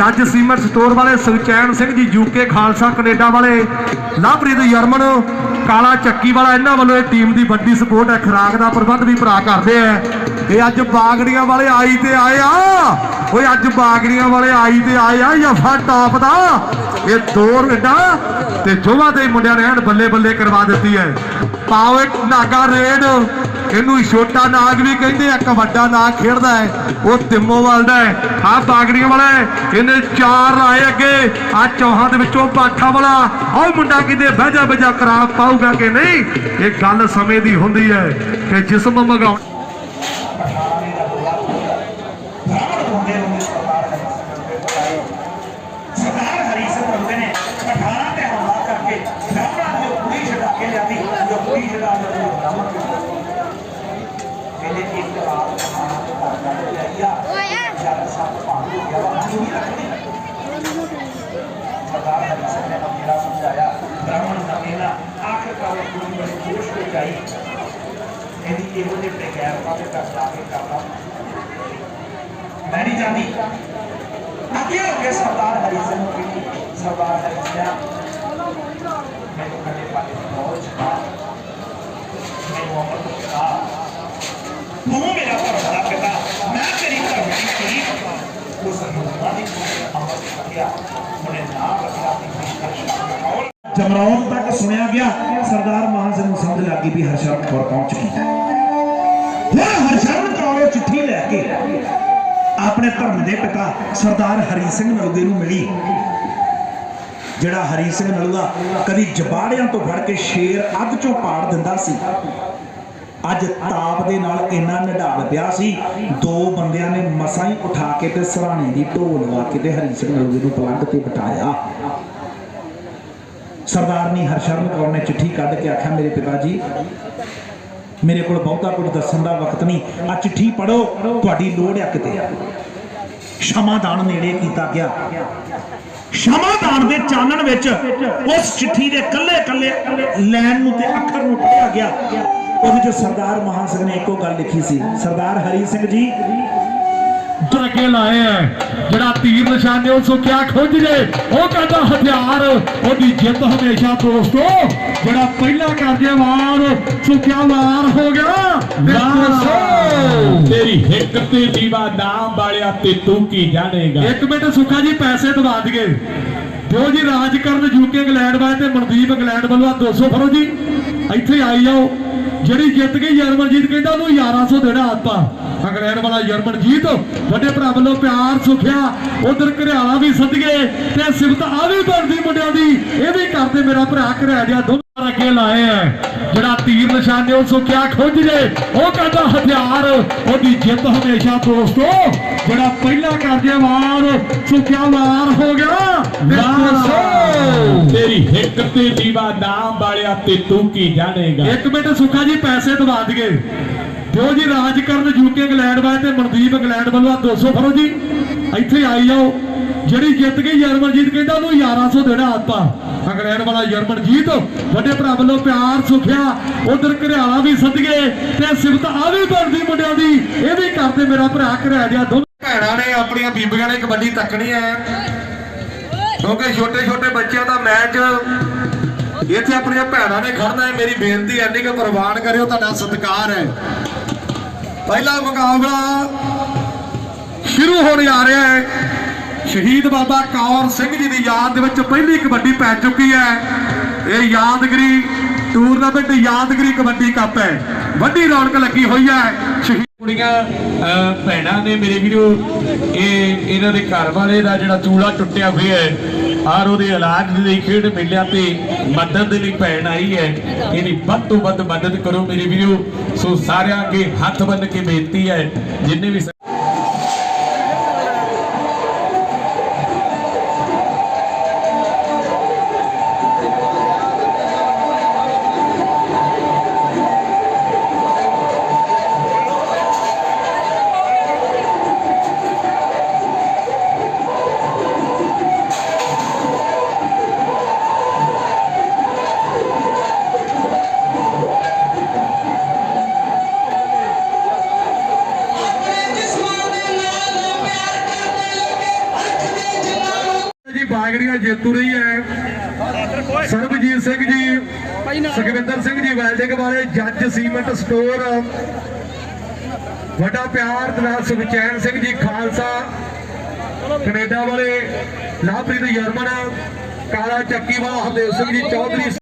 ਜੱਜ ਸੀਮਰ ਸਟੋਰ ਵਾਲੇ Sukhchain Singh ji UK Khalsa Canada ਵਾਲੇ, ਲਵਪ੍ਰੀਤ ਯਰਮਨ, ਕਾਲਾ ਚੱਕੀ ਵਾਲਾ, ਇਹਨਾਂ ਵੱਲੋਂ ਇਹ ਟੀਮ ਦੀ ਵੱਡੀ ਸਪੋਰਟ ਹੈ। ਖਰਾਕ ਦਾ ਪ੍ਰਬੰਧ ਵੀ ਭਰਾ ਕਰਦੇ ਆ ਇਹ ਅੱਜ ਬਾਗੜੀਆਂ ਵਾਲੇ ਆਈ ਤੇ ਆਏ ਆ। ਓਏ, ਅੱਜ ਬਾਗੜੀਆਂ ਵਾਲੇ ਆਈ ਤੇ ਆਏ ਆ ਯਫਾ ਟਾਪ ਦਾ ਇਹ ਦੋ ਰੇਡਾ ਤੇ ਜੋਵਾ ਦੇ ਮੁੰਡਿਆਂ ਨੇ ਐਨ ਬੱਲੇ ਬੱਲੇ ਕਰਵਾ ਦਿੱਤੀ ਹੈ ਪਾਓ ਇੱਕ ਨਾਗਾ ਰੇਡ, ਇਹਨੂੰ ਛੋਟਾ ਨਾਗ ਵੀ ਕਹਿੰਦੇ ਇੱਕ ਵੱਡਾ ਨਾਗ ਖੇਡਦਾ ਹੈ, ਉਹ ਤਿੰਮੋਵਾਲ ਦਾ ਹੈ ਆ ਬਾਗੜੀਆਂ ਵਾਲਾ ਹੈ। ਇਹਨੇ ਚਾਰ ਲਾਏ ਅੱਗੇ ਆ ਚੌਹਾਂ ਦੇ ਵਿੱਚੋਂ ਪਾਠਾ ਵਾਲਾ, ਆਹ ਮੁੰਡਾ ਕਿਤੇ ਬਹਿਜਾ ਬਜਾ ਕਰਾ ਪਾਊਗਾ ਕਿ ਨਹੀਂ ਇਹ ਗੱਲ ਸਮੇਂ ਦੀ ਹੁੰਦੀ ਹੈ ਕਿ ਜਿਸਮ ਮਗਾਉਣ ਸਰਦਾਰ ਹਰੀ ਸਿੰਘ ਬੰਦੇ ਨੇ 18 ਤੇ ਹਮਲਾ ਕਰਕੇ ਬ੍ਰਾਹਮਣਾਂ ਦੀ ਕੁੜੀ ਛਡਾ ਕੇ ਲਿਆਦੀ ਜੋ ਕੁੜੀ ਛਡਾ ਇੱਕ ਰਾਤ ਖਾਣਾ ਤੇ ਕਰਦਾ ਤੇ ਜਦ ਸੱਤ ਪਾਣੀ ਗਿਆ ਨਹੀਂ ਰੱਖਦੀ ਸਰਦਾਰ ਹਰੀ ਸਿੰਘ ਨੇ ਮੇਰਾ ਸਮਝਾਇਆ ਬ੍ਰਾਹਮਣ ਦਾ ਮੇਲਾ ਆਖਰਕਾਰ ਉਹ ਕੁੜੀ ਜੋਸ਼ ਵਿੱਚ ਆਈ ਇਹਦੀ ਇਹੋ ਜਿਹੇ ਬੇਗੈਰ ਕਾਹਦੇ ਕਰ ਲਾ ਕੇ ਕਰਦਾ ਮੈਂ ਨਹੀਂ ਜਾਂਦੀ ਅੱਗੇ ਹੋ ਕੇ ਸਰਦਾਰ ਹਰੀ ਸਿੰਘ ਨੂੰ ਸਰਦਾਰ ਹਰੀ ਸਿੰਘ ਮੈਨੂੰ ਕਦੇ ਪਾਲੇ ਬਹੁਤ ਚਾ ਮੈਨੂੰ ਅਮਰ ਦਿੱਤਾ ਤੂੰ ਮੇਰਾ ਘਰ ਦਾ ਪਿਤਾ ਮੈਂ ਤੇਰੀ ਘਰ ਦੀ ਕੁੜੀ ਉਸ ਨੂੰ ਮਾਦੀ ਅਮਰ ਦਿੱਤਾ ਉਹਨੇ ਨਾਮ ਰੱਖਿਆ ਕਿ ਜਮਰੌਨ ਤੱਕ ਸੁਣਿਆ ਗਿਆ, ਸਰਦਾਰ ਮਾਨ ਸਿੰਘ ਨੂੰ ਸਮਝ ਲੱਗੀ ਵੀ ਹਰਸ਼ਰਨ ਕੌਰ ਪਹੁੰਚ ਗਈ ਹੁਣ ਹਰਸ਼ਰਨ ਕੌਰ ਚਿੱਠੀ ਲੈ ਕੇ ਆਪਣੇ ਧਰਮ ਦੇ ਪਿਤਾ ਸਰਦਾਰ ਹਰੀ ਸਿੰਘ ਨਲੂਏ ਨੂੰ ਮਿਲੀ। ਜਿਹੜਾ ਹਰੀ ਸਿੰਘ ਨਲੂਆ ਕਦੀ ਜਬਾੜਿਆਂ ਤੋਂ ਫੜ ਕੇ ਸ਼ੇਰ ਅੱਗ ਚੋਂ ਪਾੜ ਦਿੰਦਾ ਸੀ। ਅੱਜ ਤਾਪ ਦੇ ਨਾਲ ਇੰਨਾ ਨਿਢਾਲ ਪਿਆ ਸੀ, ਦੋ ਬੰਦਿਆਂ ਨੇ ਮਸਾਂ ਹੀ ਉਠਾ ਕੇ ਤੇ ਸਰਾਣੇ ਦੀ ਢੋਲ ਲਵਾ ਕੇ ਤੇ ਹਰੀ ਸਿੰਘ ਨਲੂਏ ਨੂੰ ਪਲੰਗ ਤੇ ਬਿਠਾਇਆ। ਸਰਦਾਰਨੀ ਹਰਸ਼ਰਨ ਕੌਰ ਨੇ ਚਿੱਠੀ ਕੱਢ ਕੇ ਆਖਿਆ, ਮੇਰੇ ਪਿਤਾ ਜੀ, ਮੇਰੇ ਕੋਲ ਬਹੁਤਾ ਕੁਝ ਦੱਸਣ ਦਾ ਵਕਤ ਨਹੀਂ। ਆ ਚਿੱਠੀ ਪੜੋ ਤੁਹਾਡੀ ਲੋੜ ਆ ਕਿਤੇ ਸ਼ਮਾਦਾਨ ਨੇੜੇ ਕੀਤਾ ਗਿਆ। ਸ਼ਮਾਦਾਨ ਦੇ ਚਾਨਣ ਵਿੱਚ ਉਸ ਚਿੱਠੀ ਦੇ ਕੱਲੇ ਕੱਲੇ ਲੈਣ ਨੂੰ ਤੇ ਅੱਖਰ ਨੂੰ ਪੜਿਆ ਗਿਆ। ਉਹਦੇ ਜੋ ਸਰਦਾਰ ਮਹਾਂ ਸਿੰਘ ਨੇ ਇੱਕੋ ਗੱਲ ਲਿਖੀ ਸੀ ਸਰਦਾਰ ਹਰੀ ਸਿੰਘ ਜੀ। ਅੱਗੇ ਲਾਏ ਐ ਜਿਹੜਾ ਤੀਰ ਨਿਸ਼ਾਨੇ ਉਹ ਸੁੱਕਿਆ ਖੁੱਝ ਜੇ। ਉਹ ਕਹਿੰਦਾ ਹਥਿਆਰ ਉਹਦੀ ਜਿੱਤ ਹਮੇਸ਼ਾ ਦੋਸਤੋ। ਜਿਹੜਾ ਪਹਿਲਾ ਕਰ ਜੇ ਵਾਰ ਸੁੱਕਿਆ ਵਾਰ ਹੋ ਗਿਆ ਤੇਰੀ ਹਿੱਕ ਤੇ ਜੀਵਾ ਨਾਮ ਵਾਲਿਆ ਤੇ ਤੂੰ ਕੀ ਜਾਣੇਗਾ? ਇੱਕ ਮਿੰਟ ਸੁੱਖਾ ਜੀ ਪੈਸੇ ਦਵਾ ਦਈਏ। ਜੋ ਜੀ ਰਾਜ ਕਰਨ ਯੂਕੇ ਇੰਗਲੈਂਡ ਵਾਲੇ ਤੇ ਮਨਦੀਪ ਇੰਗਲੈਂਡ ਵੱਲੋਂ ਆਹ 200 ਫੜੋ ਜੀ ਇੱਥੇ ਆਈ ਜਾਓ। ਜਿਹੜੀ ਜਿੱਤ ਗਈ ਜਰਮਨਜੀਤ ਕਹਿੰਦਾ ਉਹਨੂੰ 1100 ਦੇਣਾ ਆਪਾਂ। ਇੰਗਲੈਂਡ ਵਾਲਾ ਜਰਮਨਜੀਤ, ਵੱਡੇ ਭਰਾ ਵੱਲੋਂ ਪਿਆਰ, ਸੁਖਿਆ, ਉਧਰ ਘਰਿਆਲਾ ਵੀ ਸੱਦਗੇ ਤੇ ਸਿਫਤ ਆ ਵੀ ਬਣਦੀ ਮੁੰਡਿਆਂ ਦੀ। ਇਹ ਵੀ ਕਰਦੇ ਮੇਰਾ ਭਰਾ ਘਰਿਆ ਜਿਆ ਦੋਨਾਂ ਅੱਗੇ ਲਾਏ ਐ ਜਿਹੜਾ ਤੀਰ ਨਿਸ਼ਾਨੇ ਉਹ ਸੁੱਕਿਆ ਖੁੱਝ ਜੇ। ਉਹ ਕਹਿੰਦਾ ਹਥਿਆਰ ਉਹਦੀ ਜਿੱਤ ਹਮੇਸ਼ਾ ਦੋਸਤੋ ਜਿਹੜਾ ਪਹਿਲਾ ਕਰ ਜੇ ਵਾਰ ਸੁੱਕਿਆ ਵਾਰ ਹੋ ਗਿਆ। ਦੋਸਤੋ ਤੇਰੀ ਹਿੱਕ ਤੇ ਜੀਵਾ ਨਾਮ ਵਾਲਿਆ ਤੇ ਤੂੰ ਕੀ ਜਾਣੇਗਾ? ਇੱਕ ਮਿੰਟ ਸੁੱਖਾ ਜੀ ਪੈਸੇ ਦਵਾ ਦਈਏ। ਜੋ ਜੀ ਰਾਜ ਕਰਨ ਯੂਕੇ ਇੰਗਲੈਂਡ ਵਾਲੇ ਤੇ ਮਨਦੀਪ ਇੰਗਲੈਂਡ ਵੱਲੋਂ ਆਹ 200 ਫੜੋ ਜੀ। ਇੱਥੇ ਆਈ ਜਾਓ। ਜਿਹੜੀ ਜਿੱਤ ਗਈ ਜਰਮਨਜੀਤ ਕਹਿੰਦਾ ਉਹਨੂੰ 1100 ਦੇਣਾ ਆਪਾਂ। ਇੰਗਲੈਂਡ ਵਾਲਾ ਜਰਮਨਜੀਤ, ਵੱਡੇ ਭਰਾ ਵੱਲੋਂ ਪਿਆਰ, ਸੁਖਿਆ, ਉਧਰ ਘਰਿਆਲਾ ਵੀ ਸੱਦਗੇ ਤੇ ਸਿਫਤ ਆ ਵੀ ਬਣਦੀ ਮੁੰਡਿਆਂ ਦੀ। ਇਹ ਵੀ ਕਰਦੇ ਮੇਰਾ ਭਰਾ ਘਰਿਆ ਜਿਆ ਦੋ ਭੈਣਾਂ ਨੇ ਆਪਣੀਆਂ ਬੀਬੀਆਂ ਨੇ ਕਬੱਡੀ ਤੱਕਣੀ ਹੈ। ਕਿਉਂਕਿ ਛੋਟੇ ਛੋਟੇ ਬੱਚਿਆਂ ਦਾ ਮੈਚ ਇੱਥੇ ਆਪਣੀਆਂ ਭੈਣਾਂ ਨੇ ਖੜਨਾ ਹੈ। ਮੇਰੀ ਬੇਨਤੀ ਐਨੀ ਕਿ ਪ੍ਰਵਾਨ ਕਰਿਓ, ਤੁਹਾਡਾ ਸਤਿਕਾਰ ਹੈ। ਪਹਿਲਾ ਮੁਕਾਬਲਾ ਸ਼ੁਰੂ ਹੋਣ ਜਾ ਰਿਹਾ ਹੈ। ਸ਼ਹੀਦ ਬਾਬਾ ਕੌਰ ਸਿੰਘ ਜੀ ਦੀ ਯਾਦ ਦੇ ਵਿੱਚ ਪਹਿਲੀ ਕਬੱਡੀ ਪੈ ਚੁੱਕੀ ਹੈ। ਇਹ ਯਾਦਗਰੀ ਟੂਰਨਾਮੈਂਟ ਯਾਦਗਰੀ ਕਬੱਡੀ ਕੱਪ ਹੈ। ਵੱਡੀ ਰੌਣਕ ਲੱਗੀ ਹੋਈ ਹੈ। ਸ਼ਹੀਦ ਕੁੜੀਆਂ ਭੈਣਾਂ ਨੇ ਮੇਰੇ ਵੀਰੋ, ਇਹ ਇਹਨਾਂ ਦੇ ਘਰ ਵਾਲੇ ਦਾ ਜਿਹੜਾ ਚੂਲਾ ਟੁੱਟਿਆ ਹੋਇਆ ਹੈ ਆਰ ਉਹਦੇ ਇਲਾਜ ਦੇ ਲਈ ਖੇਡ ਮੇਲਿਆਂ ਤੇ ਮਦਦ ਦੇ ਲਈ ਭੈਣ ਆਈ ਹੈ। ਇਹਦੀ ਵੱਧ ਤੋਂ ਵੱਧ ਮਦਦ ਕਰੋ ਮੇਰੇ ਵੀਰੋ। ਸੋ ਸਾਰਿਆਂ ਅੱਗੇ ਹੱਥ ਬੰਨ ਕੇ ਬੇਨਤੀ ਹੈ, ਜਿੰਨੇ ਵੀ ਬਾਗੜੀਆਂ ਜੇਤੂ ਰਹੀ ਹੈ। ਸਰਬਜੀਤ ਸਿੰਘ ਜੀ, ਸੁਖਵਿੰਦਰ ਸਿੰਘ ਜੀ, ਵੈਲਡਿੰਗ ਵਾਲੇ ਜੱਜ ਸੀਮੈਂਟ ਸਟੋਰ। ਵੱਡਾ ਪਿਆਰ ਦੇ ਨਾਲ ਸੁਖਚੈਨ ਸਿੰਘ ਜੀ, ਖਾਲਸਾ। ਕੈਨੇਡਾ ਵਾਲੇ ਲਾਭਪ੍ਰੀਤ ਯਰਮਨ, ਕਾਲਾ ਚੱਕੀ ਵਾਲਾ ਹਰਦੇਵ ਸਿੰਘ ਜੀ, ਚੌਧਰੀ